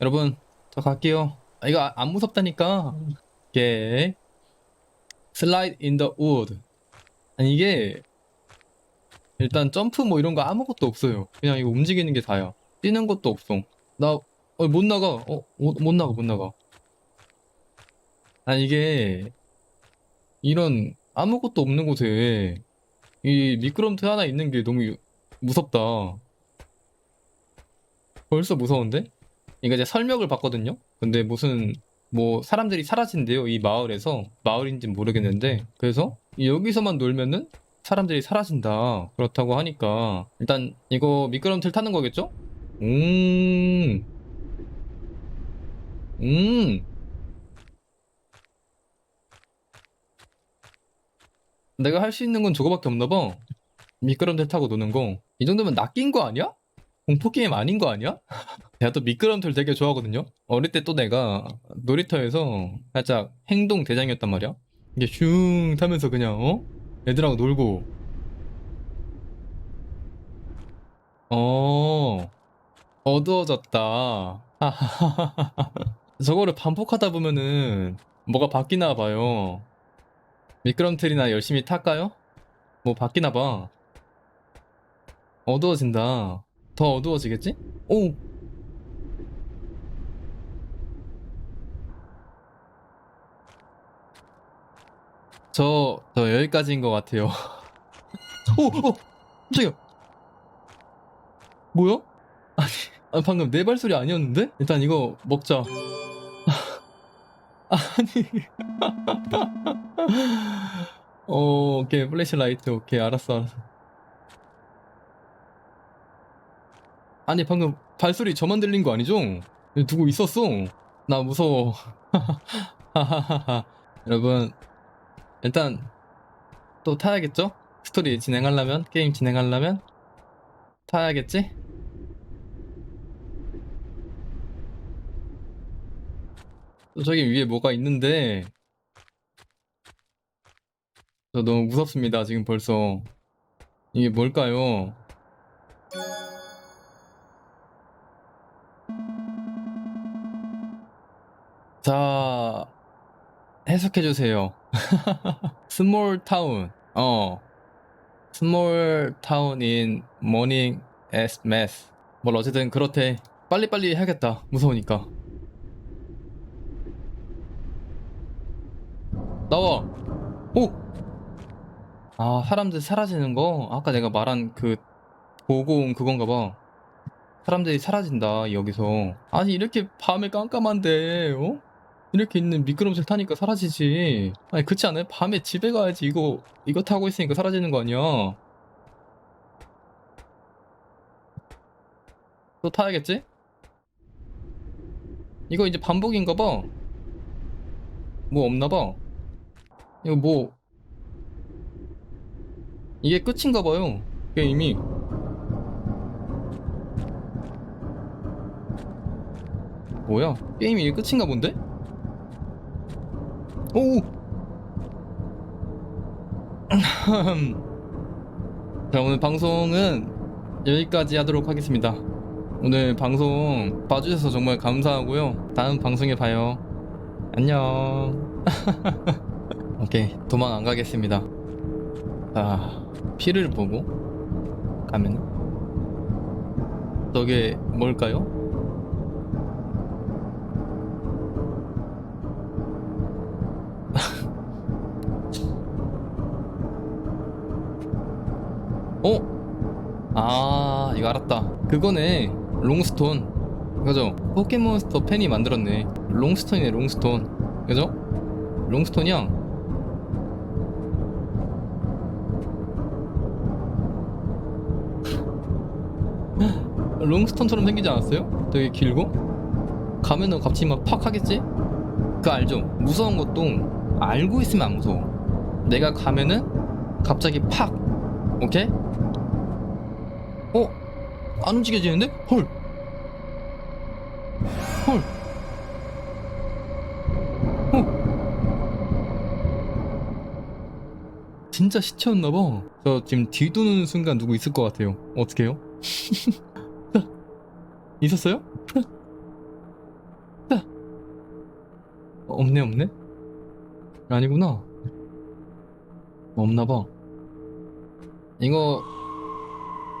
여러분 저 갈게요. 아, 이거 아- 안 무섭다니까. 이게 슬라이드 인 더 우드 아니 이게 일단 점프 뭐 이런 거 아무것도 없어요. 그냥 이거 움직이는 게 다야. 뛰는 것도 없어. 나 어, 못 나가. 어, 못, 못 나가 못 나가. 아니 이게 이런 아무것도 없는 곳에 이 미끄럼틀 하나 있는 게 너무 무섭다. 벌써 무서운데? 이거 이제 설명을 봤거든요. 근데 무슨 뭐 사람들이 사라진대요. 이 마을에서 마을인지는 모르겠는데 그래서 여기서만 놀면은 사람들이 사라진다. 그렇다고 하니까 일단 이거 미끄럼틀 타는 거겠죠? 음. 음. 내가 할 수 있는 건 저거밖에 없나 봐. 미끄럼틀 타고 노는 거. 이 정도면 낚인 거 아니야? 공포 게임 아닌 거 아니야? 내가 또 미끄럼틀 되게 좋아하거든요. 어릴 때 또 내가 놀이터에서 살짝 행동 대장이었단 말이야. 이게 슝 타면서 그냥 어? 애들하고 놀고. 어. 어두워졌다. 저거를 반복하다 보면은 뭐가 바뀌나 봐요. 미끄럼틀이나 열심히 탈까요? 뭐 바뀌나 봐. 어두워진다. 더 어두워지겠지? 오! 저, 저 여기까지인 것 같아요. 오! 오! 깜짝이야! 뭐야? 아니, 아, 방금 내 발소리 아니었는데? 일단 이거 먹자. 아니. 어, 오케이. 플래시 라이트. 오케이. 알았어, 알았어. 아니, 방금 발소리 저만 들린 거 아니죠? 누구 있었어? 나 무서워. 여러분, 일단 또 타야겠죠? 스토리 진행하려면 게임 진행하려면 타야겠지? 또 저기 위에 뭐가 있는데 저 너무 무섭습니다 지금 벌써 이게 뭘까요? 자 해석해 주세요. 스몰 타운. 어. 스몰 타운 인 모닝 에스 메스. 뭘 어쨌든 그렇대. 빨리빨리 해야겠다. 무서우니까. 나와. 오. 아, 사람들 사라지는 거? 아까 내가 말한 그 보고 온 그건가 봐. 사람들이 사라진다, 여기서. 아니, 이렇게 밤에 깜깜한데, 어? 이렇게 있는 미끄럼틀 타니까 사라지지. 아니, 그렇지 않아요? 밤에 집에 가야지. 이거, 이거 타고 있으니까 사라지는 거 아니야. 또 타야겠지? 이거 이제 반복인가 봐. 뭐 없나 봐. 이거 뭐. 이게 끝인가 봐요. 게임이. 뭐야? 게임이 이게 끝인가 본데? 오! 자, 오늘 방송은 여기까지 하도록 하겠습니다. 오늘 방송 봐주셔서 정말 감사하고요. 다음 방송에 봐요. 안녕. 오케이, 도망 안 가겠습니다. 자, 피를 보고 가면 저게 뭘까요? 아 이거 알았다 그거네 롱스톤 그죠? 포켓몬스터 팬이 만들었네 롱스톤이네 롱스톤 그죠? 롱스톤이야 롱스톤처럼 생기지 않았어요? 되게 길고? 가면은 갑자기 막 팍 하겠지? 그거 알죠? 무서운 것도 알고 있으면 안 무서워 내가 가면은 갑자기 팍 오케이? 어? 안 움직여지는데? 헐. 헐. 어. 진짜 시체였나봐. 저 지금 뒤도는 순간 누구 있을 것 같아요. 어떡해요? 있었어요? 없네 없네 아니구나 없나봐 이거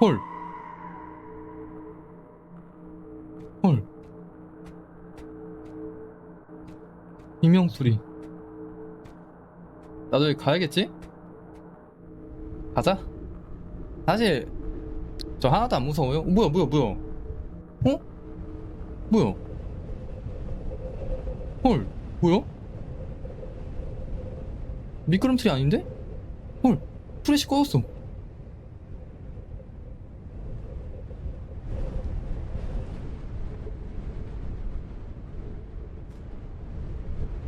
헐 헐. 이명 소리. 나도 여기 가야겠지? 가자. 사실 저 하나도 안 무서워요. 어, 뭐야 뭐야 뭐야? 어? 뭐야? 헐 뭐야? 미끄럼틀이 아닌데? 헐 프레시 꺼졌어.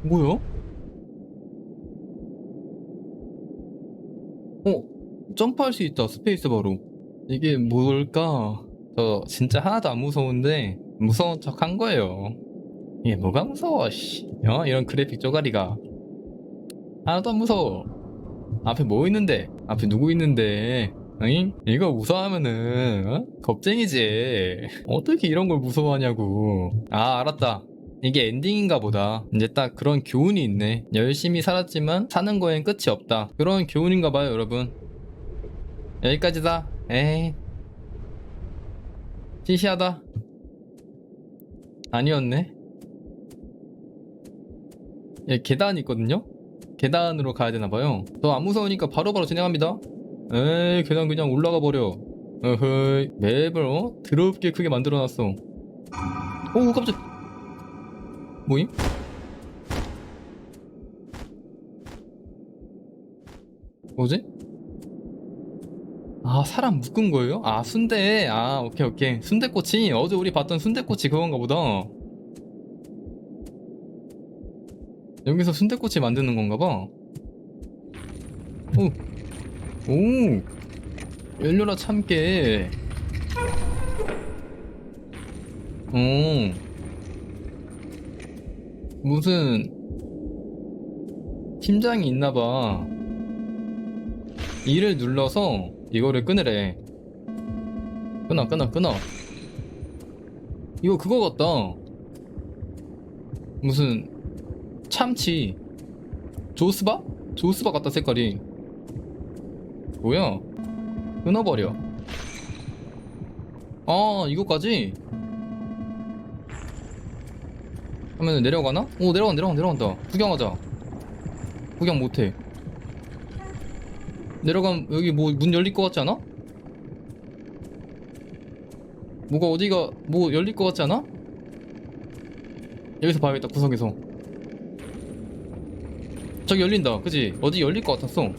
뭐야? 어, 점프할 수 있다. 스페이스 바로. 이게 뭘까? 저 진짜 하나도 안 무서운데 무서운 척 한 거예요. 이게 뭐가 무서워, 씨. 어? 이런 그래픽 쪼가리가. 하나도 안 무서워. 앞에 뭐 있는데? 앞에 누구 있는데? 응? 이거 무서워하면은 어? 겁쟁이지. 어떻게 이런 걸 무서워하냐고. 아, 알았다. 이게 엔딩인가 보다. 이제 딱 그런 교훈이 있네. 열심히 살았지만 사는 거엔 끝이 없다. 그런 교훈인가 봐요, 여러분. 여기까지다. 에이. 시시하다. 아니었네. 예, 계단 있거든요? 계단으로 가야 되나봐요. 저 안 무서우니까 바로바로 진행합니다. 에이, 계단 그냥 올라가 버려. 어허이, 맵을 어? 더럽게 크게 만들어놨어. 오, 깜짝. 뭐임? 뭐지? 아 사람 묶은 거예요? 아 순대. 아 오케이 오케이. 순대꼬치? 어제 우리 봤던 순대꼬치 그건가 보다. 여기서 순대꼬치 만드는 건가 봐. 오, 오. 열려라 참깨. 오 무슨 팀장이 있나봐. 이를 눌러서 이거를 끊으래. 끊어, 끊어, 끊어. 이거 그거 같다. 무슨 참치. 조스바? 조스바 같다 색깔이. 뭐야? 끊어버려. 아, 이거까지? 하면 내려가나? 오 내려간다 내려간다 내려간다 구경하자 구경 못해 내려가면 여기 뭐 문 열릴 것 같지 않아? 뭐가 어디가 뭐 열릴 것 같지 않아? 여기서 봐야겠다 구석에서 저기 열린다 그지? 어디 열릴 것 같았어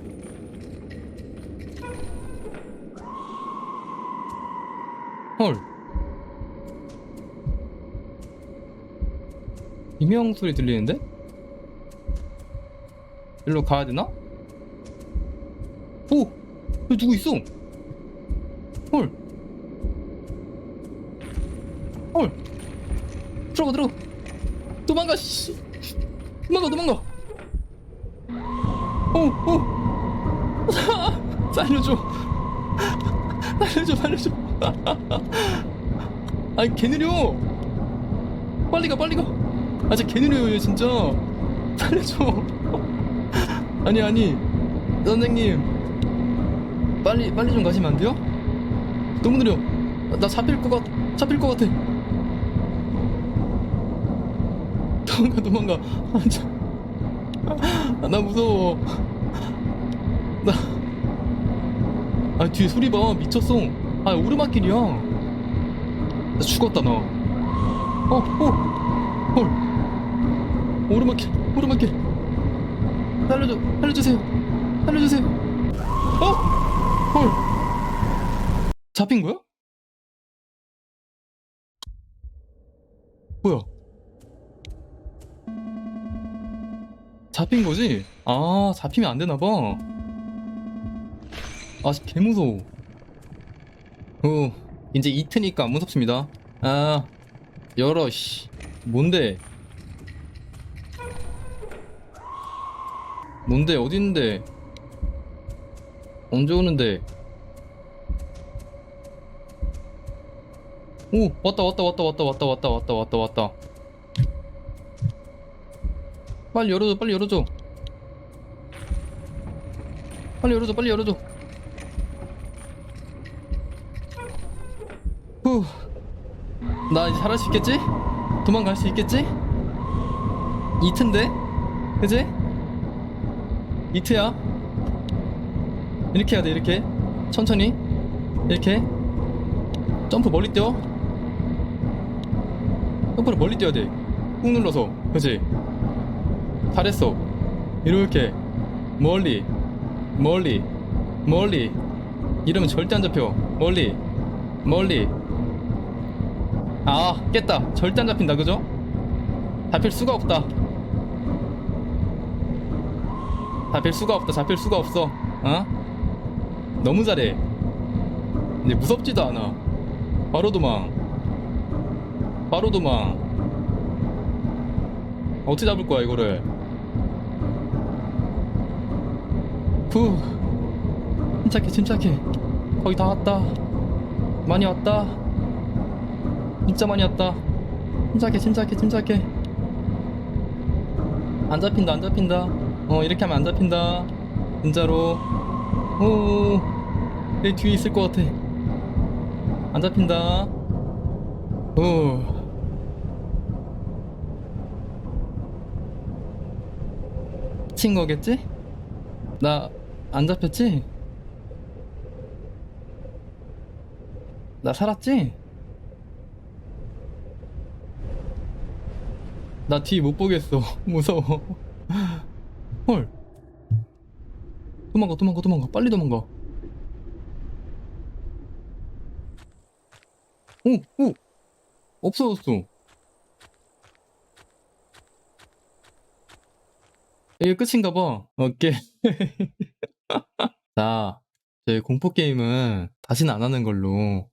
헐 이명 소리 들리는데? 일로 가야 되나? 오! 여기 누구 있어? 헐! 헐! 들어가 들어가! 도망가 씨! 도망가 도망가! 오! 오! 살려줘! 살려줘 살려줘! 아니 개 느려! 빨리 가 빨리 가! 아 진짜 개 느려요 얘 진짜. 살려줘. 아니 아니. 선생님. 빨리 빨리 좀 가시면 안 돼요? 너무 느려. 나 잡힐 것 같, 잡힐 것 같아. 도망가 도망가. 아, 참. 아, 나 무서워. 나. 아 뒤에 소리 봐. 미쳤어. 아 오르막길이야. 나 죽었다 나 어, 어, 헐. 오르막길, 오르막길. 살려줘, 살려주세요. 살려주세요. 어? 헐. 잡힌 거야? 뭐야? 잡힌 거지? 아, 잡히면 안 되나 봐. 아, 개 무서워. 어, 이제 이트니까 안 무섭습니다. 아, 열어, 씨. 뭔데? 뭔데? 어디 있는데? 언제 오는데? 오 왔다 왔다 왔다 왔다 왔다 왔다 왔다 왔다 왔다. 빨리 열어줘 빨리 열어줘. 빨리 열어줘 빨리 열어줘. 후나 이제 살아갈 수 있겠지? 도망갈 수 있겠지? 이트인데? 그지? 이트야. 이렇게 해야 돼 이렇게. 천천히. 이렇게. 점프 멀리 뛰어. 점프를 멀리 뛰어야 돼꾹 눌러서. 그지? 잘했어. 이렇게. 멀리. 멀리. 멀리. 이러면 절대 안 잡혀. 멀리. 멀리 아 깼다. 절대 안 잡힌다 그죠? 잡힐 수가 없다. 잡힐 수가 없다 잡힐 수가 없어. 어? 너무 잘해. 이제 무섭지도 않아. 바로 도망. 바로 도망. 어떻게 잡을 거야 이거를? 후. 침착해 침착해. 거의 다 왔다. 많이 왔다 진짜 많이 왔다. 침착해 침착해 침착해. 안 잡힌다 안 잡힌다. 어 이렇게 하면 안 잡힌다. 진짜로. 오내 뒤에 있을 것 같아. 안 잡힌다. 오. 친 거겠지? 나 안 잡혔지? 나 살았지? 나 뒤 못 보겠어. 무서워. 헐. 도망가, 도망가, 도망가. 빨리 도망가. 오, 오. 없어졌어. 이게 끝인가 봐. 오케이. 자, 저희 공포 게임은 다시는 안 하는 걸로